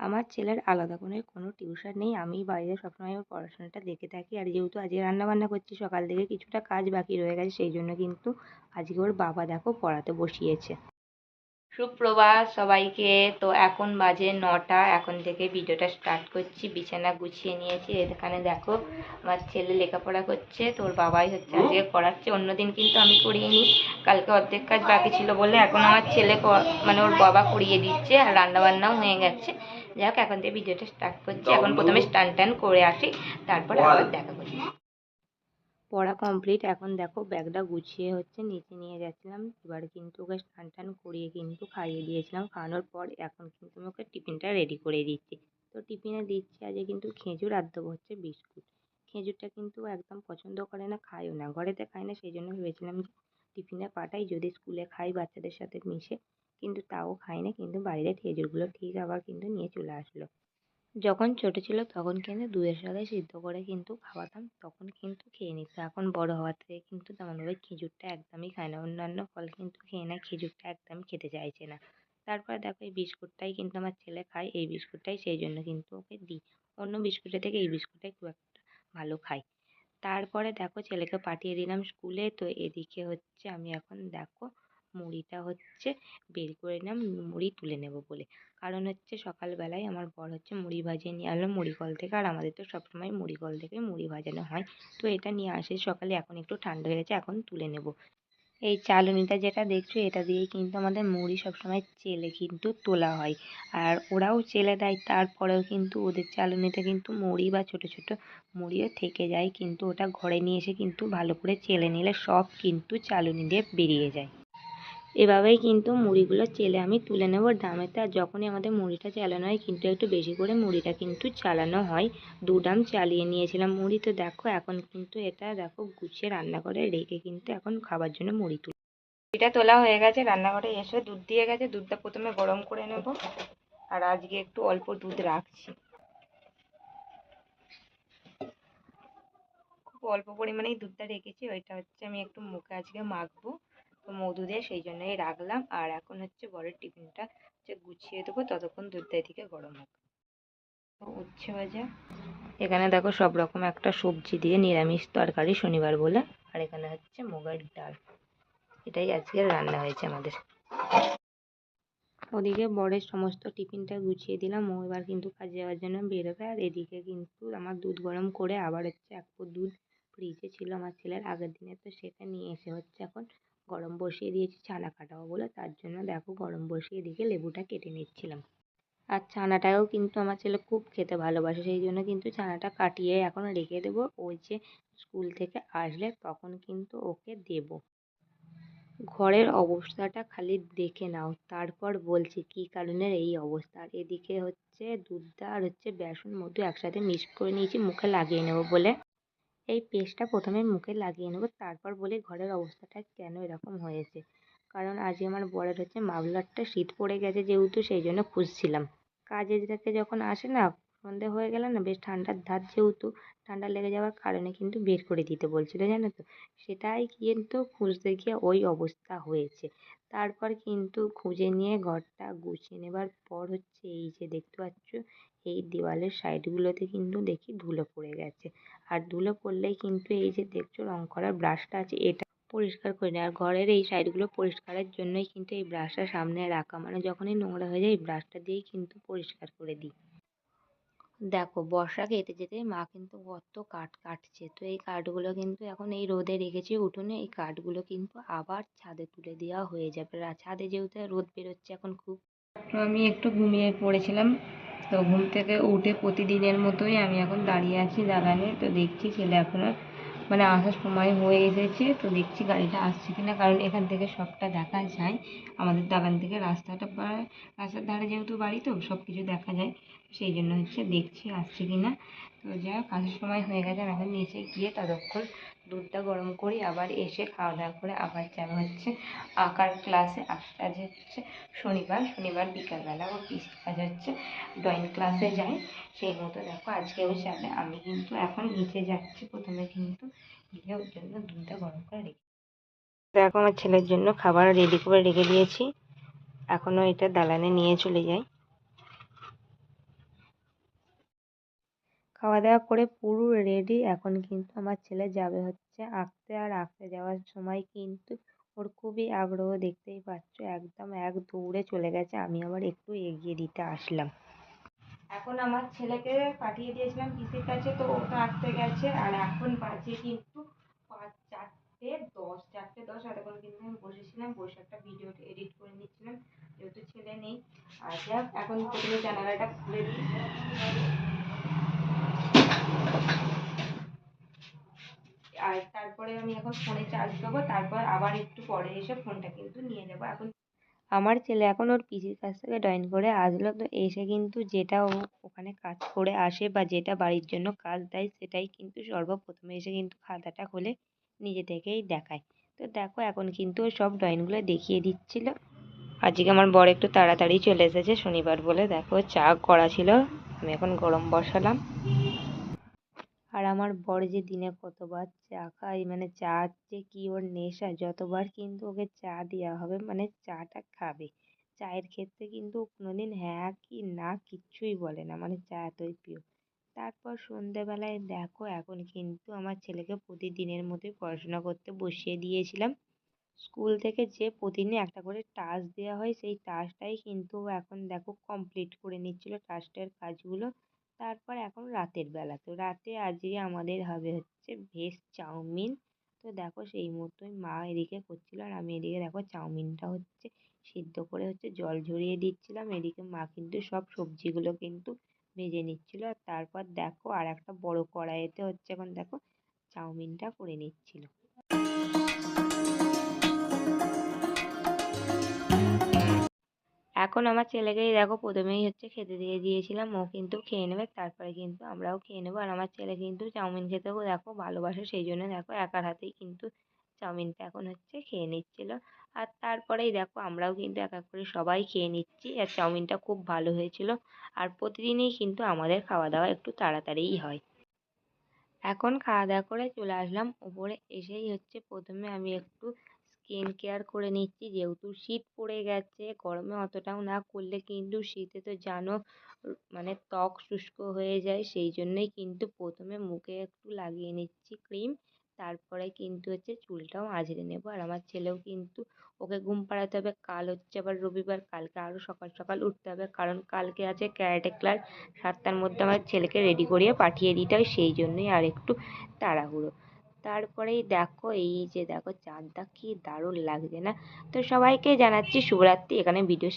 আমার ছেলের আলাদা করে কোনো টিউশন নেই। আমি বাড়িতে সবসময় ওর পড়াশোনাটা দেখে থাকি। আর যেহেতু আজকে রান্নাবান্না করছি, সকাল থেকে কিছুটা কাজ বাকি রয়ে গেছে, সেই জন্য কিন্তু আজকে ওর বাবা দেখো পড়াতে বসিয়েছে। সুপ্রভাত সবাইকে। তো এখন বাজে নটা এখন থেকে ভিডিওটা স্টার্ট করছি। বিছানা গুছিয়ে নিয়েছি। এখানে দেখো আমার ছেলে লেখাপড়া করছে তোর বাবাই হচ্ছে আজকে করাচ্ছে। অন্যদিন কিন্তু আমি করিয়ে নিই কালকে অর্ধেক কাজ বাকি ছিল বলে এখন আমার ছেলে মানে ওর বাবা করিয়ে দিচ্ছে আর রান্নাবান্নাও হয়ে গেছে। যাই হোক এখন থেকে ভিডিওটা স্টার্ট করছি। এখন প্রথমে স্টান টান করে আসি তারপরে আবার দেখা করছি। পড়া কমপ্লিট এখন দেখো ব্যাগটা গুছিয়ে হচ্ছে নিচে নিয়ে যাচ্ছিলাম। এবার কিন্তু ওকে স্নান টান করিয়ে কিন্তু খাইয়ে দিয়েছিলাম। খাওয়ানোর পর এখন কিন্তু আমি ওকে টিফিনটা রেডি করে দিচ্ছি। তো টিফিনে দিচ্ছি আজকে কিন্তু খেজুর আর দেবো হচ্ছে বিস্কুট। খেজুরটা কিন্তু একদম পছন্দ করে না খায়ও না। ঘরেতে খায় না সেই জন্য ভেবেছিলাম টিফিনে পাঠাই, যদি স্কুলে খাই, বাচ্চাদের সাথে মিশে। কিন্তু তাও খায় না, কিন্তু বাইরে খেজুরগুলো ঠিক আবার কিন্তু নিয়ে চলে আসলো। যখন ছোটো ছিল তখন কিন্তু দুধের সাথে সিদ্ধ করে কিন্তু খাওয়াতাম, তখন কিন্তু খেয়ে নিত এখন বড় হওয়ার থেকে কিন্তু তেমনভাবে খেজুরটা একদমই খায় না। অন্যান্য ফল কিন্তু খেয়ে নেয়, খেজুরটা একদমই খেতে চাইছে না। তারপরে দেখো এই বিস্কুটটাই কিন্তু আমার ছেলে খায়, এই বিস্কুটটাই সেই জন্য কিন্তু ওকে দিই। অন্য বিস্কুটের থেকে এই বিস্কুটটাই খুব একটা ভালো খায়। তারপরে দেখো ছেলেকে পাঠিয়ে দিলাম স্কুলে, তো এদিকে হচ্ছে আমি এখন দেখো মুড়িটা হচ্ছে বের করে নিলাম, মুড়ি তুলে নেব বলে। কারণ হচ্ছে সকালবেলায় আমার বর হচ্ছে মুড়ি ভাজিয়ে নিয়ে আসলো মুড়ি কল থেকে। আর আমাদের তো সবসময় মুড়ি কল থেকে মুড়ি ভাজানো হয়। তো এটা নিয়ে আসে সকালে এখন একটু ঠান্ডা হয়ে গেছে, এখন তুলে নেব। এই চালনিটা যেটা দেখছ, এটা দিয়েই কিন্তু আমাদের মুড়ি সবসময় চেলে কিন্তু তোলা হয়। আর ওরাও চেলে দেয়, তারপরেও কিন্তু ওদের চালনিতে কিন্তু মুড়ি বা ছোটো ছোটো মুড়িও থেকে যায়। কিন্তু ওটা ঘরে নিয়ে এসে কিন্তু ভালো করে চেলে নিলে সব কিন্তু চালনি দিয়ে বেরিয়ে যায়। এভাবেই কিন্তু মুড়িগুলো চেলে আমি তুলে নেব ড্রামেতে। আর যখনই আমাদের মুড়িটা চালানো হয়, কিন্তু একটু বেশি করে মুড়িটা কিন্তু চালানো হয়। দু ড্রাম চালিয়ে নিয়েছিলাম মুড়ি। তো দেখো, এখন কিন্তু এটা দেখো গুছিয়ে রান্না করে রেখে কিন্তু এখন খাবার জন্য মুড়ি তুলি। মুড়িটা তোলা হয়ে গেছে, রান্নাঘরে এসে দুধ দিয়ে গেছে। দুধটা প্রথমে গরম করে নেব। আর আজকে একটু অল্প দুধ রাখছি। খুব অল্প পরিমাণেই দুধটা রেখেছি। ওইটা হচ্ছে আমি একটু মুখে আজকে মাখবো। মধু দিয়ে সেই জন্যই রাখলাম। আর এখন হচ্ছে বরের টিফিনটা হচ্ছে গুছিয়ে দেবো, ততক্ষণ দুধটা এদিকে গরম হোক। উচ্ছে ভাজা। এখানে দেখো সব রকম একটা সবজি দিয়ে নিরামিষ তরকারি শনিবার বলে। আর এখানে হচ্ছে মুগের ডাল। এটাই আজকে রান্না হয়েছে আমাদের। ওদিকে বরের সমস্ত টিফিনটা গুছিয়ে দিলাম। ও এবার কিন্তু কাজে যাওয়ার জন্য বেরোবে। আর এদিকে কিন্তু আমার দুধ গরম করে আবার হচ্ছে এক দুধ ফ্রিজে ছিল আমার ছেলের আগের দিনে তো সেটা নিয়ে এসে হচ্ছে এখন গরম বসিয়ে দিয়েছি ছানা কাটাবো বলে, তার জন্য দেখো গরম বসিয়ে দিকে লেবুটা কেটে নিচ্ছিলাম। আর ছানাটাও কিন্তু আমার ছেলে খুব খেতে ভালোবাসে, সেই জন্য কিন্তু ছানাটা কাটিয়ে এখন রেখে দেবো। ওই যে স্কুল থেকে আসলে তখন কিন্তু ওকে দেবো। ঘরের অবস্থাটা খালি দেখে নাও, তারপর বলছি কী কারণের এই অবস্থা। আর এদিকে হচ্ছে দুধটা আর হচ্ছে বেসন, মধু একসাথে মিক্স করে নিয়েছি, মুখে লাগিয়ে নেব বলে। এই পেস্টটা প্রথমে মুখে লাগিয়ে নেব, তারপর বলি ঘরের অবস্থাটা কেন এরকম হয়েছে। কারণ আজকে আমার বরের হচ্ছে মাফলারটা শীত পড়ে গেছে যেহেতু, সেই জন্য খুঁজছিলাম। কাজে থেকে যখন আসে না, সন্ধে হয়ে গেলে না বেশ ঠান্ডার ধার যেহেতু, ঠান্ডা লেগে যাওয়ার কারণে কিন্তু বের করে দিতে বলছিল, জানো তো? সেটাই কিন্তু খুঁজতে গিয়ে ওই অবস্থা হয়েছে। তারপর কিন্তু খুঁজে নিয়ে ঘরটা গুছিয়ে নেবার পর হচ্ছে এই যে দেখতে পাচ্ছ, এই দেওয়ালের সাইডগুলোতে কিন্তু দেখি ধুলো পড়ে গেছে। আর ধুলো পড়লেই কিন্তু এই যে দেখছ রং করার ব্রাশটা আছে, এটা পরিষ্কার করে নিই আর ঘরের এই সাইডগুলো পরিষ্কারের জন্যই কিন্তু এই ব্রাশটা সামনে রাখা। মানে যখনই নোংরা হয়ে যায়, এই ব্রাশটা দিয়েই কিন্তু পরিষ্কার করে দিই। দেখো বর্ষা কেটে যেতে মা কিন্তু কত কাঠ কাটছে। তো এই কাঠগুলো কিন্তু এখন এই রোদে রেখেছি উঠোনে, এই কাঠগুলো কিন্তু আবার ছাদে তুলে দেওয়া হয়ে যাবে। ছাদে যেহেতু রোদ বেরোচ্ছে এখন খুব। আমি একটু ঘুমিয়ে পড়েছিলাম, তো ঘুম থেকে উঠে প্রতিদিনের মতোই আমি এখন দাঁড়িয়ে আছি দালানে তো দেখছি ছেলে এখনও মানে আসার সময় হয়ে এসেছে, তো দেখছি গাড়িটা আসছে কিনা, কারণ এখান থেকে সবটা দেখা যায়। আমাদের দালান থেকে রাস্তাটা রাস্তার ধারে যেহেতু বাড়ি তো সব কিছু দেখা যায়। সেই জন্য হচ্ছে দেখছি আসছে কিনা। তো যাই হোক, আসার সময় হয়ে গেছে এখন নিচে গিয়ে ততক্ষণ দুধটা গরম করি, আবার এসে খাওয়া দাওয়া করে আবার যাবে হচ্ছে আঁকার ক্লাসে আজ হচ্ছে শনিবার শনিবার বিকালবেলা ও পিসি কাজ হচ্ছে। ড্রয়িং ক্লাসে যায় সেই মতো দেখো আজকেও যাবে আমি কিন্তু এখন নিচে যাচ্ছি, প্রথমে কিন্তু গিয়ে ওর জন্য দুধটা গরম করে রেখে দেখো আমার ছেলের জন্য খাবার রেডি করে রেখে দিয়েছি। এখনও এটা দালানে নিয়ে চলে যাই। খাওয়া দাওয়া করে পুরো রেডি এখন কিন্তু আমার ছেলে যাবে হচ্ছে আঁকতে। আর আঁকতে যাওয়ার সময় কিন্তু ওর খুবই আগ্রহ, দেখতেই পাচ্ছ, একদম এক দৌড়ে চলে গেছে। আমি আবার একটু এগিয়ে দিতে আসলাম। এখন আমার ছেলেকে পাঠিয়ে দিয়েছিলাম পিসির কাছে, তো ও তো আঁকতে গেছে। আর এখন বাজে কিন্তু পাঁচ চারটে দশ চারটে দশ। এতক্ষণ কিন্তু আমি বসেছিলাম, বসে একটা ভিডিও এডিট করে নিচ্ছিলাম। যেহেতু ছেলে নেই, আর যাক, এখন প্রথমে জানালাটা খুলে দিই। আর তারপরে আমি এখন ফোনে চার্জ দেবো তারপর আবার একটু পরে এসে ফোনটা কিন্তু নিয়ে নেব। এখন আমার ছেলে এখন ওর পিসির কাছ থেকে ড্রয়িং করে আসলো, তো এসে কিন্তু যেটা ও ওখানে কাজ করে আসে বা যেটা বাড়ির জন্য কাজ দেয় সেটাই কিন্তু সর্বপ্রথমে এসে কিন্তু খাতাটা খুলে নিজে থেকেই দেখায়। তো দেখো এখন কিন্তু ও সব ড্রয়িংগুলো দেখিয়ে দিচ্ছিল। আজকে আমার বর একটু তাড়াতাড়ি চলে এসেছে শনিবার বলে। দেখো চা করা ছিল, আমি এখন গরম বসালাম। আর আমার বর যে দিনে কতবার চা খায় মানে চা যে কি ওর নেশা, যতবার কিন্তু ওকে চা দেওয়া হবে মানে চাটা খাবে। চায়ের ক্ষেত্রে কিন্তু ও কোনোদিন হ্যাঁ কি না কিচ্ছুই বলে না মানে চা এতই প্রিয়। তারপর সন্ধেবেলায় দেখো, এখন কিন্তু আমার ছেলেকে প্রতিদিনের মতোই পড়াশোনা করতে বসিয়ে দিয়েছিলাম। স্কুল থেকে যে প্রতিদিন একটা করে টাস্ক দেওয়া হয়, সেই টাস্কটাই কিন্তু এখন দেখো কমপ্লিট করে নিচ্ছিল, টাস্কের কাজগুলো। তারপর এখন রাতের বেলা। তো রাতে আজকে আমাদের হবে হচ্ছে ভেজ চাউমিন। তো দেখো সেই মতোই মা এদিকে করছিল আর আমি এদিকে দেখো চাউমিনটা হচ্ছে সিদ্ধ করে হচ্ছে জল ঝরিয়ে দিচ্ছিলাম। এদিকে মা কিন্তু সব সবজিগুলো কিন্তু ভেজে নিচ্ছিল। আর তারপর দেখো আর একটা বড় কড়াইতে হচ্ছে এখন দেখো চাউমিনটা করে নিচ্ছিল। এখন আমার ছেলেকেই দেখো প্রথমেই হচ্ছে খেতে দিয়ে দিয়েছিলাম। ও কিন্তু খেয়ে নেবে, তারপরে কিন্তু আমরাও খেয়ে নেব। আর আমার ছেলে কিন্তু চাউমিন খেতেও দেখো ভালোবাসে, সেই জন্য দেখো একার হাতেই কিন্তু চাউমিনটা এখন হচ্ছে খেয়ে নিচ্ছিল। আর তারপরেই দেখো আমরাও কিন্তু এক এক করে সবাই খেয়ে নিচ্ছি। আর চাউমিনটা খুব ভালো হয়েছিল। আর প্রতিদিনই কিন্তু আমাদের খাওয়া দাওয়া একটু তাড়াতাড়িই হয়। এখন খাওয়া দাওয়া করে চলে আসলাম। উপরে এসেই হচ্ছে প্রথমে আমি একটু স্কিন কেয়ার করে নিচ্ছি। যেহেতু শীত পড়ে গেছে, গরমে অতটাও না করলে কিন্তু শীতে তো জানো মানে ত্বক শুষ্ক হয়ে যায়, সেই জন্যই কিন্তু প্রথমে মুখে একটু লাগিয়ে নিচ্ছি ক্রিম তারপরে কিন্তু হচ্ছে চুলটাও আঁচড়ে নেব। আর আমার ছেলেও কিন্তু ওকে ঘুম পাড়াতে হবে, কাল হচ্ছে আবার রবিবার, কালকে আরও সকাল সকাল উঠতে হবে, কারণ কালকে আছে ক্যারাটে ক্লাস সাতটার মধ্যে আমার ছেলেকে রেডি করিয়ে পাঠিয়ে দিতে হয়, সেই জন্যই আর একটু তাড়াহুড়ো। তারপরেই দেখো, এই যে দেখো, চাঁদটা কি দারুণ লাগছে না? তো সবাইকে জানাচ্ছি শুভরাত্রি, এখানে ভিডিও